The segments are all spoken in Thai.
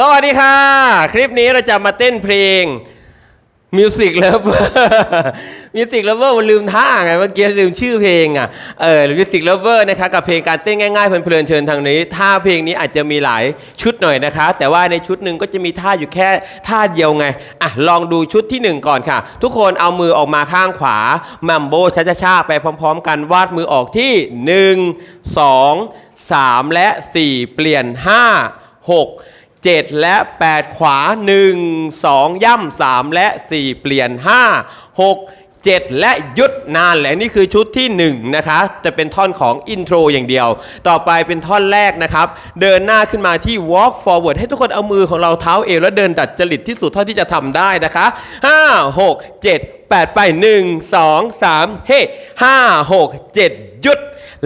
สวัสดีค่ะ คลิปนี้เราจะมาเต้นเพลง Music Lover Music Lover มันลืมท่าไงเมื่อกี้ลืมชื่อเพลงอะเออ Music Lover นะคะกับเพลงการเต้นง่ายๆเพลินๆเชิญทางนี้ท่าเพลงนี้อาจจะมีหลายชุดหน่อยนะคะ แต่ว่าในชุดหนึ่งก็จะมีท่าอยู่แค่ท่าเดียวไงอะลองดูชุดที่หนึ่งก่อนค่ะ ทุกคนเอามือออกมาข้างขวามัมโบช้าๆไปพร้อม ๆ กันวาดมือออกที่หนึ่งสองสามและสี่เปลี่ยนห้าหก 7 และ 8 ขวา 1 2 ย่ำ3และ 4 เปลี่ยน 5 6 7 และหยุดนานแหละนี่คือชุดที่ 1 นะคะ จะเป็นท่อนของอินโทรอย่างเดียว ต่อไปเป็นท่อนแรกนะครับ เดินหน้าขึ้นมาที่ walk forward ให้ทุกคนเอามือของเราเท้าเอวแล้วเดินดัดจริตที่สุดเท่าที่จะทำได้นะคะ 5 6 7 8 ไป 1 2 3 เฮ้5 6 7 หยุด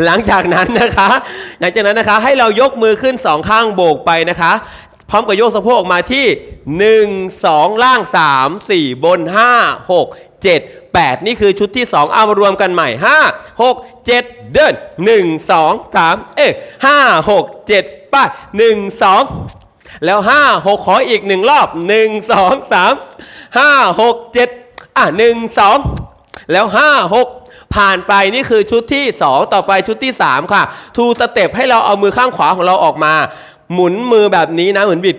หลังจากนั้นนะคะ หลังจากนั้นนะคะให้เรายกมือขึ้นสองข้างโบกไปนะคะ พร้อมกับโยกสะโพกออกมาที่ 1 2 ล่าง 3 4 บน 5 6 7 8 นี่คือชุดที่ 2 เอามารวมกันใหม่ 5 6 7 เดิน 1 2 3 เอ๊ะ5 6 7ป้า1 2 แล้ว 5 6 ขออีกหนึ่งรอบ 1 2 3 5 6 7 อะ 1 2 แล้ว 5 6ผ่านไปนี่คือชุดที่ 2 ต่อไปชุดที่ 3 ค่ะทูสเต็ปให้เราเอามือข้างขวาของเราออกมา หมุนมือแบบนี้นะเหมือนบิด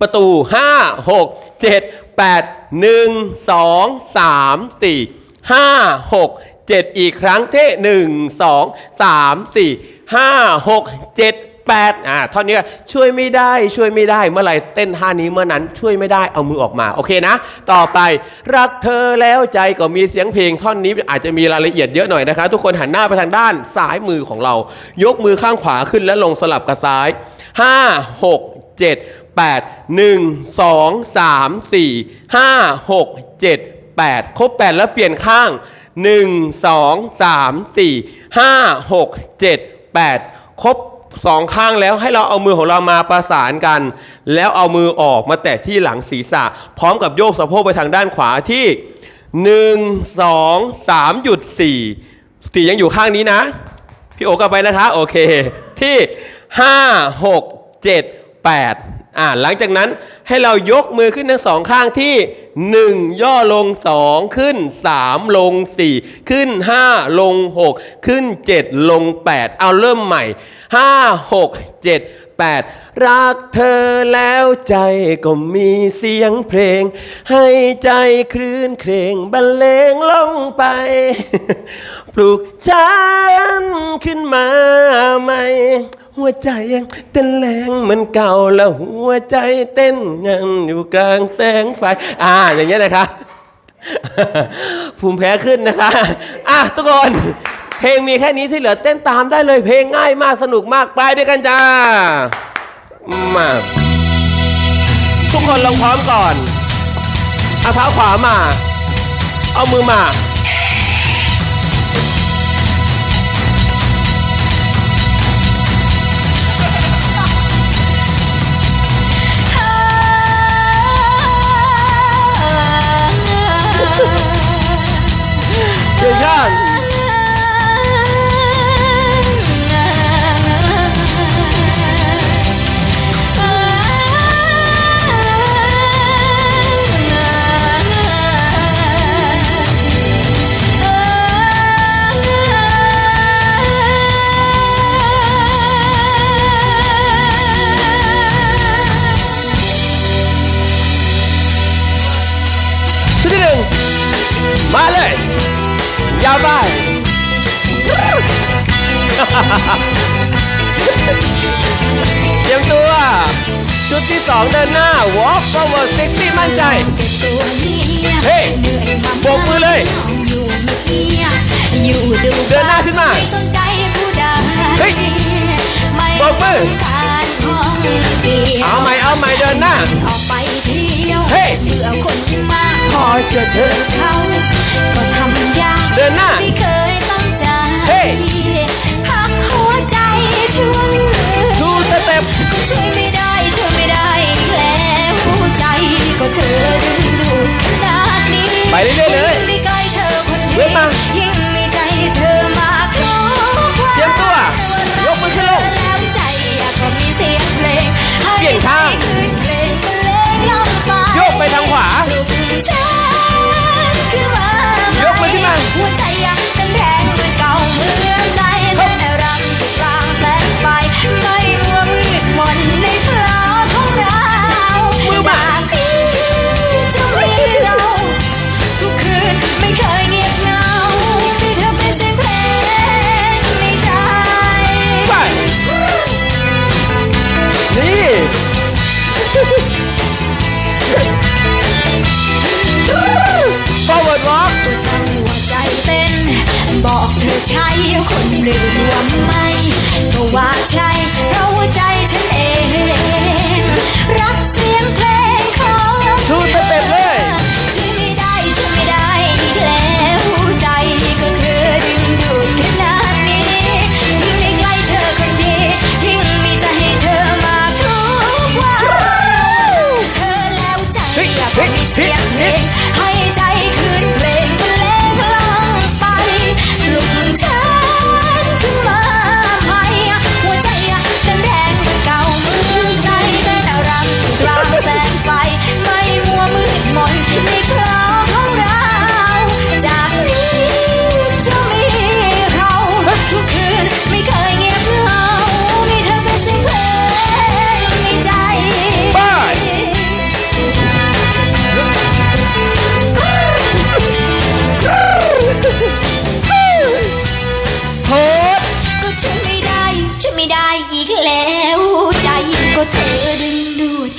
ประตู 5 6 7 8 1 2 3 4 5 6 7 อีกครั้งเท่1 2 3 4 5 6 7 8อ่าท่อนนี้ช่วยไม่ได้ช่วยไม่ได้เมื่อไหร่เต้นท่านี้เมื่อนั้นช่วยไม่ได้เอามือออกมาโอเคนะ ต่อไปรักเธอแล้วใจก็มีเสียงเพลงท่อนนี้อาจจะมีรายละเอียดเยอะหน่อยนะคะ ทุกคนหันหน้าไปทางด้านซ้ายมือของเรา ยกมือข้างขวาขึ้นและลงสลับกับซ้าย 5 6 7 8 1 2 3 4 5 6 7 8 ครบ 8 แล้วเปลี่ยนข้าง 1 2 3 4 5 6 7 8 ครบสองข้างแล้วให้เราเอามือของเรามาประสานกัน แล้วเอามือออกมาแตะที่หลังศีรษะ พร้อมกับโยกสะโพกไปทางด้านขวาที่ 1 2 3หยุด4 4ยังอยู่ข้างนี้นะ พี่โอกลับไปนะคะ โอเค ที่ 5 6 7 8อ่าหลังจากนั้นให้เรายกมือขึ้นทั้งสองข้างที่ 1 ย่อลง 2 ขึ้น 3 ลง 4 ขึ้น 5 ลง 6 ขึ้น 7 ลง 8 เอาเริ่มใหม่ 5 6 7 8รักเธอแล้วใจก็มีเสียงเพลง ให้ใจคลื่นเครงบรรเลงลงไป ปลูกฉันขึ้นมาใหม่ หัวใจยังเต้นแรงเหมือนเก่าแล้วหัวใจเต้นยังอยู่กลางแสงไฟ อ่า อย่างเงี้ยนะคะ ภูมิแพ้ขึ้นนะคะ อะทุกคน เพลงมีแค่นี้ที่เหลือเต้นตามได้เลยเพลงง่ายมากสนุกมากไปด้วยกันจ้า มาทุกคนลองพร้อมก่อนเอาเท้าขวามา เอามือมา นึ่งมาเลย ยาวไปเตรียมตัว ชุดที่สองเดินหน้า walk forward sexy มั่นใจ เฮ้ยโบกมือเลยอยู่ดูเดินหน้าขึ้นมาไม่สนใจผู้ใดเฮ้ยไม่โบกมือการห้องเดียวเอาใหม่เอาใหม่เดินหน้าออกไปเที่ยวเฮ้ยเบื่อคนมา กพอเจอเธอเขาก็ทำยากเดินหน้า yeah. ใช่คนหนึ่งรวมไหมก็ว่าใช่เรา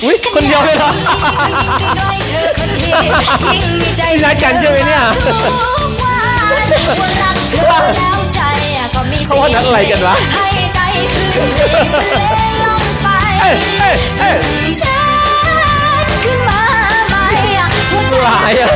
อุ้ยคนเดียวเลยนะนี่นัดกันใช่ไหมเนี่ยเขาว่านัดอะไรกันวะเอ้ยเอ้ยเฮ้ยร้ายอะ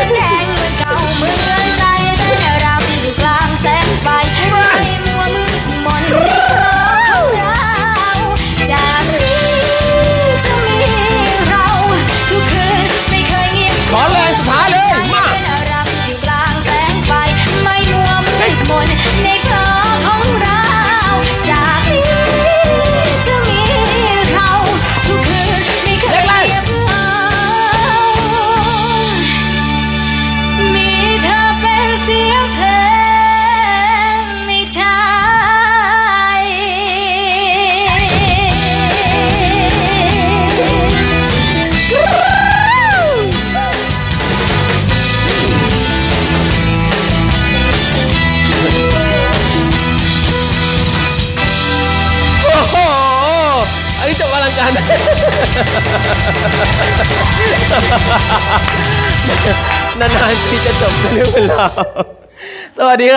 นานๆที่จะจบเป็เรื่องเป็นราสวัสดีครั